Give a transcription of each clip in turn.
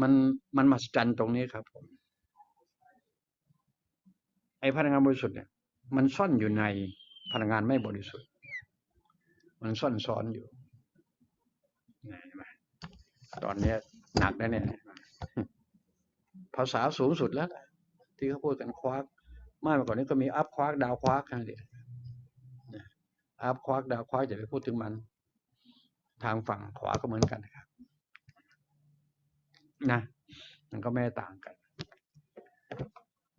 มันมันมหัศจรรย์ตรงนี้ครับผมไอ้พลังงานบริสุทธิ์เนี่ยมันซ่อนอยู่ในพลังงานไม่บริสุทธิ์ มันซ่อนซ้อนอยู่ไหมตอนนี้หนักแล้วเนี่ย ภาษาสูงสุดแล้ว ที่เขาพูดกันควักมากกว่านี้ก็มีอัพควักดาวควักนะเดียอัพควักดาวควักอย่าไปพูดถึงมัน ทางฝั่งขวาก็เหมือนกันนะครับ นะมันก็ไม่ต่างกัน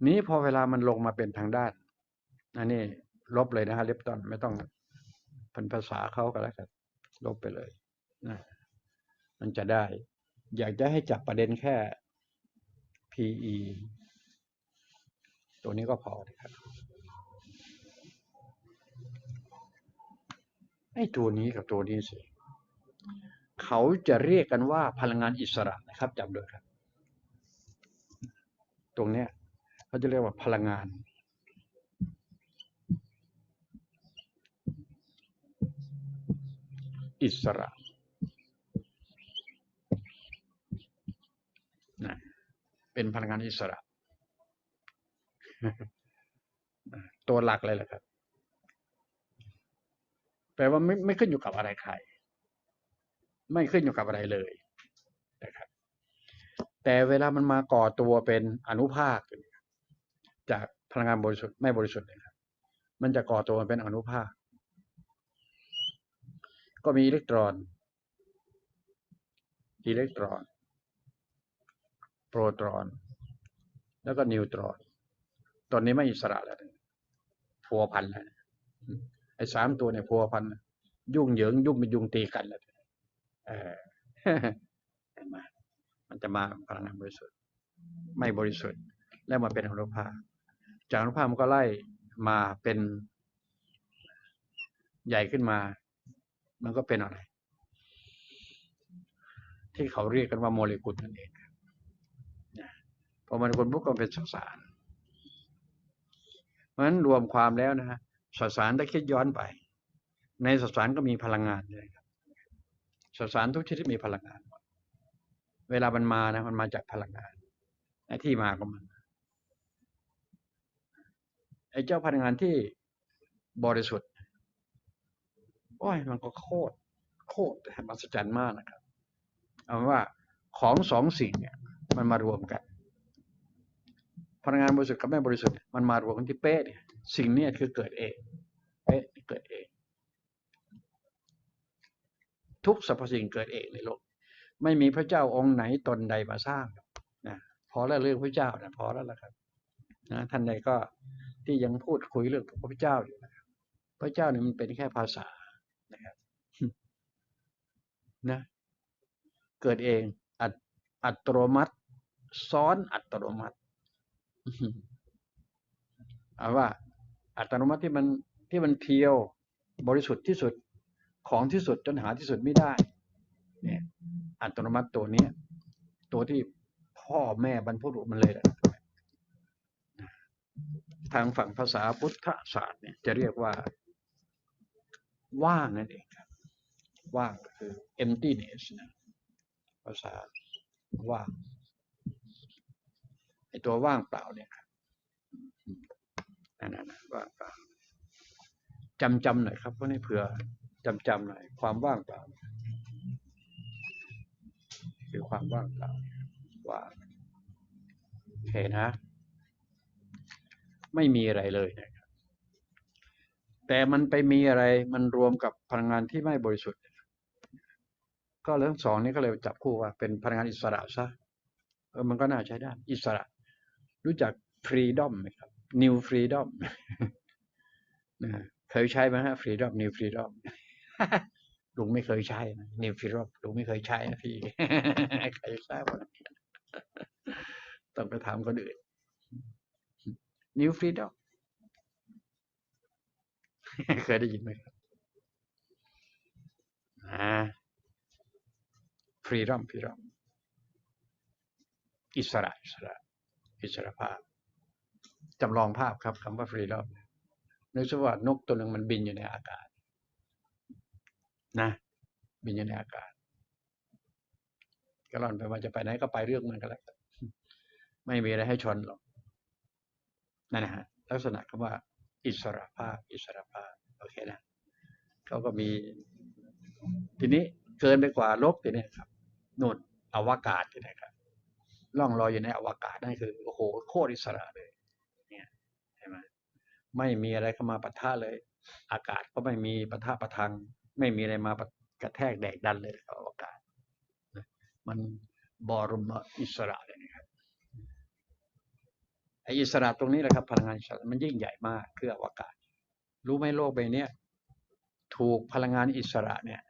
นี้พอเวลามันลงมาเป็นทางด้านอันนี้ลบเลยนะฮะเลปตอนไม่ต้องเป็นภาษาเขาก็แล้วกันลบไปเลยนะมันจะได้ อยากจะให้จับประเด็นแค่ PE ตัวนี้ก็พอครับไอ้ตัวนี้กับตัวนี้สิ เขาจะเรียกกันว่าพลังงานอิสระนะครับจำด้วยครับ ตรงเนี้ยเขาจะเรียกว่าพลังงาน อิสระนะเป็นพลังงานอิสระ ตัวหลักเลยแหละครับแปลว่าไม่ไม่ขึ้นอยู่กับอะไรใคร ไม่ขึ้นอยู่กับอะไรเลยนะครับ แต่เวลามันมาก่อตัวเป็นอนุภาค จากพลังงานบริสุทธิ์ไม่บริสุทธิ์นะครับ มันจะก่อตัวเป็นอนุภาค ก็มีอิเล็กตรอน อิเล็กตรอน โปรตอน แล้วก็นิวตรอน ตอนนี้ไม่อิสระแล้วพัวพันแล้วไอ้สามตัวเนี่ยพัวพัน ยุ่งเหยิงยุ่งเป็นยุงตีกันแล้ว เออเห็นไหมมันจะมาพลังงานบริสุทธิ์ ไม่บริสุทธิ์ แล้วมาเป็นอนุภาคจากอนุภาคมันก็ไล่มาเป็นใหญ่ขึ้นมา มันก็เป็นอะไร ที่เขาเรียกกันว่าโมเลกุลนั่นเองนะพอมันคนพวกก็เป็นสสาร เพราะฉะนั้นรวมความแล้วนะฮะสสารถ้าคิดย้อนไป ในสสารก็มีพลังงานเลยครับ สสารทุกชนิดมีพลังงานหมด เวลามันมานะมันมาจากพลังงานไอ้ที่มาของมันไอ้เจ้าพลังงานที่บริสุทธิ์โอ้ยมันก็โคตรโคตรมหัศจรรย์มากนะครับเอาเป็นว่าของสองสิ่งเนี่ย มันมารวมกัน พลังงานบริสุทธิ์กับไม่บริสุทธิ์มันมารวมกันที่เป๊ะเนี่ยสิ่งนี้คือเกิดเองเป๊ะเกิดเอง ทุกสรรพสิ่งเกิดเองในโลก ไม่มีพระเจ้าองค์ไหนตนใดมาสร้างนะพอแล้วเรื่องพระเจ้านะพอแล้วละครับนะท่านใดก็ที่ยังพูดคุยเรื่องพระเจ้าอยู่นะครับพระเจ้าเนี่ยมันเป็นแค่ภาษานะครับนะเกิดเองอัตอัตโนมัติ ซ้อนอัตโนมัติเอาว่า อัตโนมัติที่มันที่มันเพียวบริสุทธิ์ที่สุด ของที่สุดจนหาที่สุดไม่ได้ เนี่ยอัตโนมัติตัวนี้ตัวที่พ่อแม่บรรพบุรุษมันเลยแหละทางฝั่งภาษาพุทธศาสตร์เนี่ยจะเรียกว่า ว่างนั่นเองครับว่างก็คือ emptiness นะภาษาว่างไอตัวว่างเปล่าเนี่ยนั่นนะว่างเปล่าจำจำหน่อยครับเพราะนี่เผื่อ จำจำหน่อยความว่างเปล่าคือความว่างเปล่าว่างโอเคนะ ไม่มีอะไรเลยนะครับแต่มันไปมีอะไรมันรวมกับพลังงานที่ไม่บริสุทธิ์ ก็เรื่องสองนี้ก็เลยจับคู่ว่า เป็นพลังงานอิสระซะเออมันก็น่าใช้ได้ อิสระ รู้จัก freedom ไหมครับ new freedom นะเคยใช้ไหมฮะ freedom new freedom ลุงไม่เคยใช้นะ new freedom ลุงไม่เคยใช้นะพี่ใครทราบต้องไปถามคนอื่น new freedom เคยได้ยินไหมครับอ่า freedom freedom อิสระอิสระอิสระภาพจำลองภาพครับคำว่า freedom นึกซะว่านกตัวหนึ่งมันบินอยู่ในอากาศ นะบินอยู่ในอากาศก็ร่อนไปว่าจะไปไหนก็ไปเรื่องมันก็แล้วไม่มีอะไรให้ชนหรอกนั่นนะฮะลักษณะคำว่า อิสระภาพ อิสระภาพโอเคนะเขาก็มี ทีนี้เกินไปกว่าลบทีนี้ครับนู่นอวกาศทีนี้ครับล่องลอยอยู่ในอวกาศนั่นคือโอ้โหโคตรอิสระเลย เนี่ยใช่ไหมไม่มีอะไรเข้ามาปะทะเลย อากาศก็ไม่มีปะทะประทัง ไม่มีอะไรมากระแทกแดกดันเลยนะครับอวกาศมันบรมอิสระเลยนะครับไออิสระตรงนี้แหละครับ พลังงานอิสระมันยิ่งใหญ่มากคืออวกาศ รู้ไหมโลกใบนี้ถูกพลังงานอิสระเนี่ย